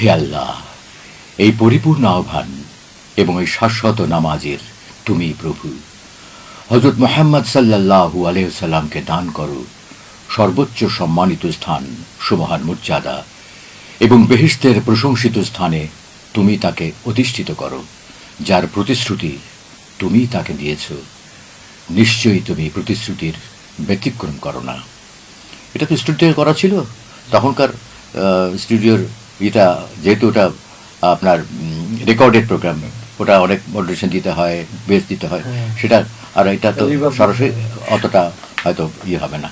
হে আল্লাহ, এই পরিপূর্ণ আহ্বান এবং এই শাশ্বত নামাজের তুমি প্রভু। হজরত মোহাম্মদ সাল্লাল্লাহু আলহামকে দান করো, সর্বোচ্চ সম্মানিত স্থান, সুমহান মর্যাদা এবং বেহেস্তের প্রশংসিত স্থানে তুমি তাকে অধিষ্ঠিত করো, যার প্রতিশ্রুতি তুমি তাকে দিয়েছ। নিশ্চয়ই তুমি প্রতিশ্রুতির ব্যতিক্রম করো না। এটা তো স্টুডিও করা ছিল? তখনকার স্টুডিওর এটা যেহেতু ওটা আপনার রেকর্ডেড প্রোগ্রাম ওটা অনেক মডারেশন দিতে হয় বেস দিতে হয় সেটা আর এটা তো সরাসরি অতটা হয়তো ইয়ে হবে না।